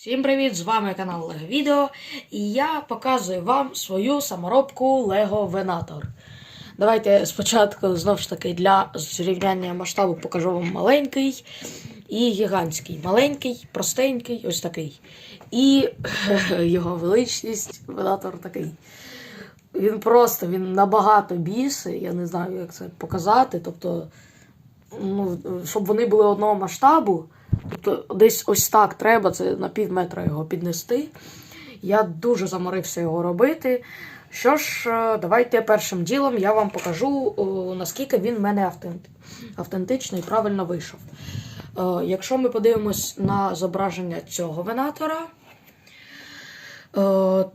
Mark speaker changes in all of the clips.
Speaker 1: Всім привіт! З вами канал Лего Відео і я показую вам свою саморобку Lego Venator. Давайте спочатку знову ж таки для зрівняння масштабу покажу вам маленький і гігантський. Маленький, простенький, ось такий. І його величність Venator такий. Він просто він набагато більший, я не знаю, як це показати. Тобто, ну, щоб вони були одного масштабу. Тобто десь ось так треба, це на пів метра його піднести. Я дуже заморився його робити. Що ж, е, давайте першим ділом я вам покажу, наскільки він в мене автент... автентичний і правильно вийшов. Е, Якщо ми подивимось на зображення цього венатора, е,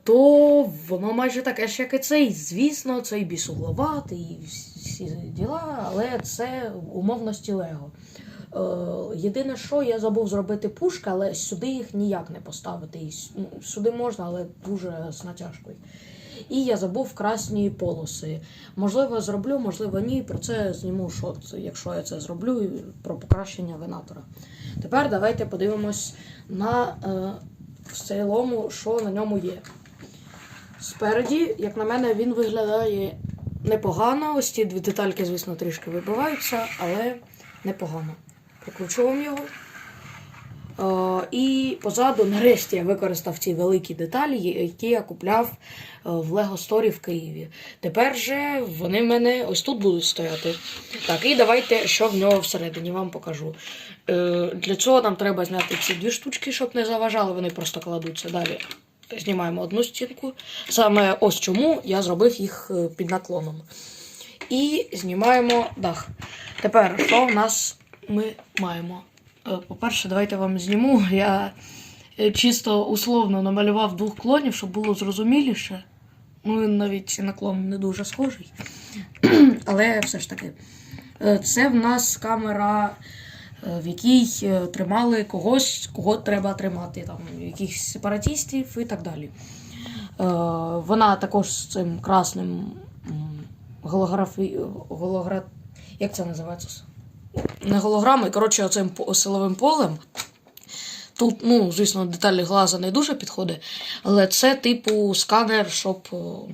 Speaker 1: то воно майже таке ж, як і цей. Звісно, цей більш угловатий і всі діла, але це умовності Лего. Е, Єдине, що я забув зробити пушки, але сюди їх ніяк не поставити. І ну, сюди можна, але дуже з натяжкою. І я забув красні полоси. Можливо, зроблю, можливо, ні. Про це зніму шот, якщо я це зроблю, про покращення венатора. Тепер давайте подивимось на е, цілому, що на ньому є. Спереді, як на мене, він виглядає непогано. Ось ці дві детальки, звісно, трішки вибиваються, але непогано. Прикручу його. Е, і позаду, нарешті, я використав ці великі деталі, які я купляв е, в Lego Store в Києві. Тепер же вони в мене ось тут будуть стояти. Так, і давайте, що в нього всередині вам покажу. Е, Для цього нам треба зняти ці дві штучки, щоб не заважали, вони просто кладуться далі. Знімаємо одну стінку. Саме ось чому я зробив їх під наклоном. І знімаємо дах. Тепер, що в нас ми маємо? Е, По-перше, давайте вам зніму. Я е, чисто условно намалював двох клонів, щоб було зрозуміліше. Ну, він навіть наклон не дуже схожий. Але все ж таки. Е, Це в нас камера, в якій тримали когось, кого треба тримати, там, якихось сепаратістів і так далі. Вона також з цим красним голографі... гологра... Як це називається? Не голограмою, коротше, оцим силовим полем. Тут, ну, звісно, деталі глаза не дуже підходить, але це типу сканер, щоб ну,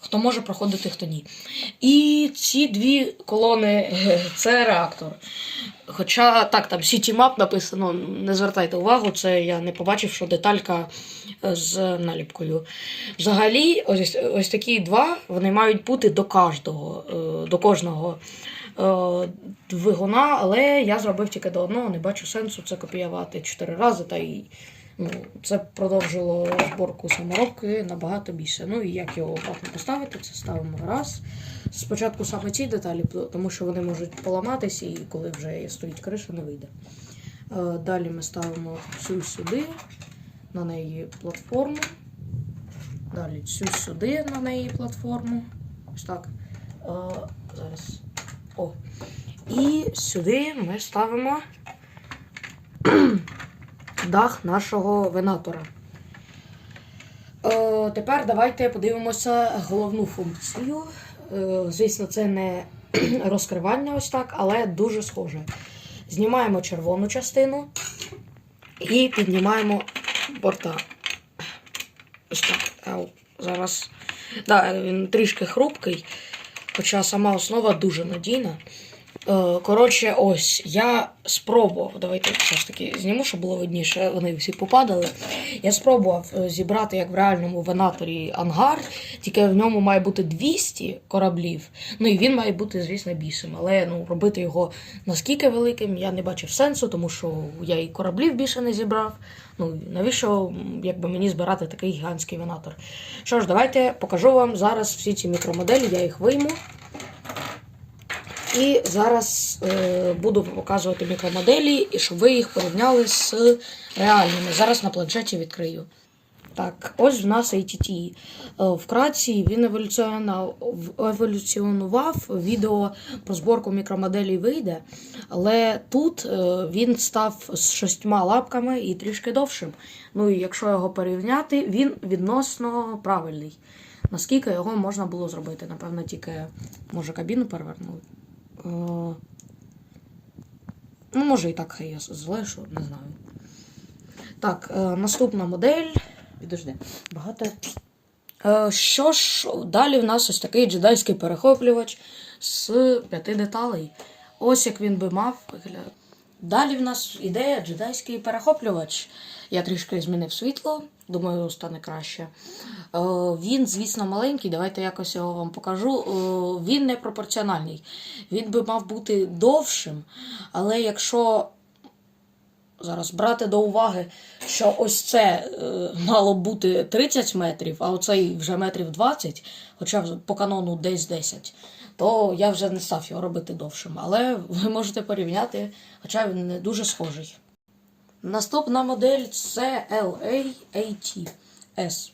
Speaker 1: хто може проходити, хто ні. І ці дві колони це реактор. Хоча так, там CityMap написано, не звертайте увагу, це я не побачив, що деталька е, з наліпкою. Взагалі, ось, ось такі два вони мають бути до кожного, е, до кожного е, двигуна, але я зробив тільки до одного, не бачу сенсу це копіювати чотири рази, та й ну, це продовжило зборку саморобки набагато більше. Ну і як його обратно поставити, це ставимо раз. Спочатку саме ці деталі, тому що вони можуть поламатися, і коли вже стоїть криша, не вийде. Е, Далі ми ставимо цю сюди, на неї платформу. Далі цю сюди на неї платформу. Ось так. Е, Зараз. О. І сюди ми ставимо дах нашого венатора. Е, тепер давайте подивимося головну функцію. Е, звісно, це не розкривання ось так, але дуже схоже. Знімаємо червону частину і піднімаємо борта. Ось так. Ау, зараз. Да, він трішки хрупкий, хоча сама основа дуже надійна. Е, Коротше, ось я спробував. Давайте все ж таки зніму, щоб було видніше. Вони всі попадали. Я спробував е, зібрати як в реальному венаторі ангар, тільки в ньому має бути 200 кораблів. Ну і він має бути, звісно, більшим. Але ну, робити його наскільки великим я не бачив сенсу, тому що я і кораблів більше не зібрав. Ну навіщо якби мені збирати такий гігантський венатор? Що ж, давайте покажу вам зараз всі ці мікромоделі, я їх вийму. І зараз е, буду показувати мікромоделі, і щоб ви їх порівняли з реальними. Зараз на планшеті відкрию. Так, ось в нас ATT. Е, Вкратці він еволюціонував. Відео про зборку мікромоделей вийде, але тут е, він став з шостьма лапками і трішки довшим. Ну і якщо його порівняти, він відносно правильний. Наскільки його можна було зробити? Напевно, тільки може кабіну перевернули. Е, Ну, може і так хай я злешу, не знаю. Так, е, наступна модель.
Speaker 2: Підожди. Багато.
Speaker 1: Е, що ж, далі в нас ось такий джедайський перехоплювач з п'яти деталей. Ось як він би мав. Далі в нас іде джедайський перехоплювач. Я трішки змінив світло, думаю, стане краще. Е, він, звісно, маленький, давайте якось його вам покажу. Е, він не пропорціональний. Він би мав бути довшим, але якщо зараз брати до уваги, що ось це е, мало бути 30 метрів, а оцей вже метрів 20, хоча по канону десь 10, то я вже не став його робити довшим. Але ви можете порівняти, хоча він не дуже схожий. Наступна модель це LA-AT S.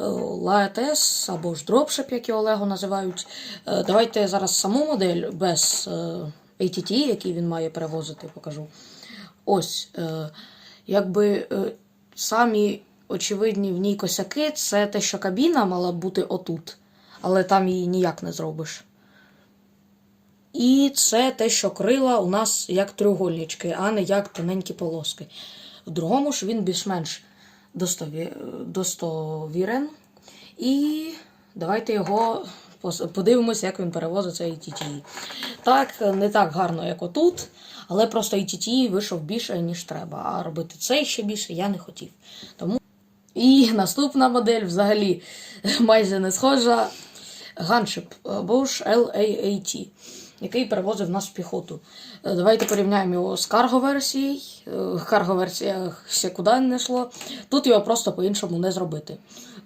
Speaker 1: Е, або ж Dropship, як його Лего називають. Е, Давайте зараз саму модель без е, ATT, який він має перевозити, покажу. Ось, е, якби е, самі очевидні в ній косяки це те, що кабіна мала бути отут, але там її ніяк не зробиш. І це те, що крила у нас як треугольнички, а не як тоненькі полоски. В другому ж він більш-менш достовірен. І давайте його подивимося, як він перевозить цей TTI. Так, не так гарно, як отут, але просто і вийшов більше, ніж треба. А робити цей ще більше я не хотів. Тому і наступна модель взагалі майже не схожа. Ганшип або ж LAAT, який перевозив нас в піхоту. Е, Давайте порівняємо його з карго-версією. Е, Карго-версія ще куди не йшло. Тут його просто по-іншому не зробити.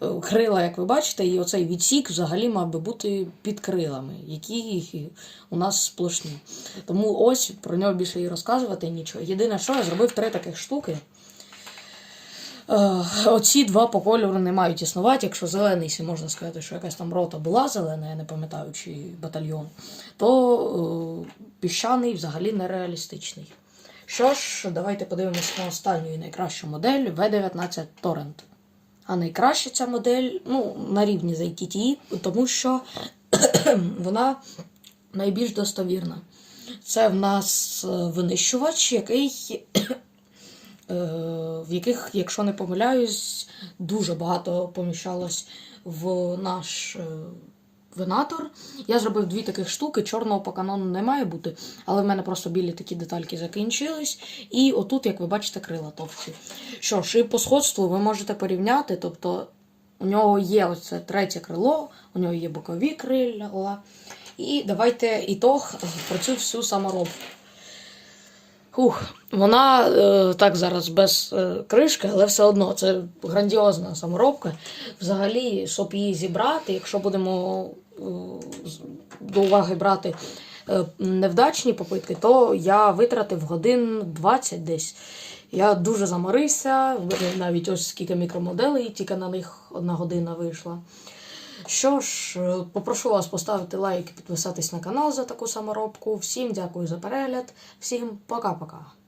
Speaker 1: Е, Крила, як ви бачите, і оцей відсік взагалі мав би бути під крилами, які у нас сплошні. Тому ось про нього більше і розказувати нічого. Єдине, що я зробив три таких штуки. Е, Оці два по кольору не мають існувати. Якщо зелений, можна сказати, що якась там рота була зелена, я не пам'ятаю, чи батальйон, то е, піщаний взагалі нереалістичний. Що ж, давайте подивимося на останню і найкращу модель V19 Torrent. А найкраща ця модель ну, на рівні з ATT, тому що вона найбільш достовірна. Це в нас е, винищувач, який в яких, якщо не помиляюсь, дуже багато поміщалось в наш е, венатор. Я зробив дві таких штуки. Чорного по канону не має бути, але в мене просто білі такі детальки закінчились. І отут, як ви бачите, крила товсті. Що ж, і по сходству ви можете порівняти, тобто. У нього є оце третє крило, у нього є бокові крила. І давайте ітог про цю всю саморобку. Хух, вона е, так зараз без е, кришки, але все одно це грандіозна саморобка. Взагалі, щоб її зібрати, якщо будемо е, до уваги брати е, невдачні попитки, то я витратив годин 20 десь. Я дуже заморився, навіть ось скільки мікромоделей, тільки на них одна година вийшла. Що ж, е, попрошу вас поставити лайк і підписатись на канал за таку саморобку. Всім дякую за перегляд, всім пока-пока.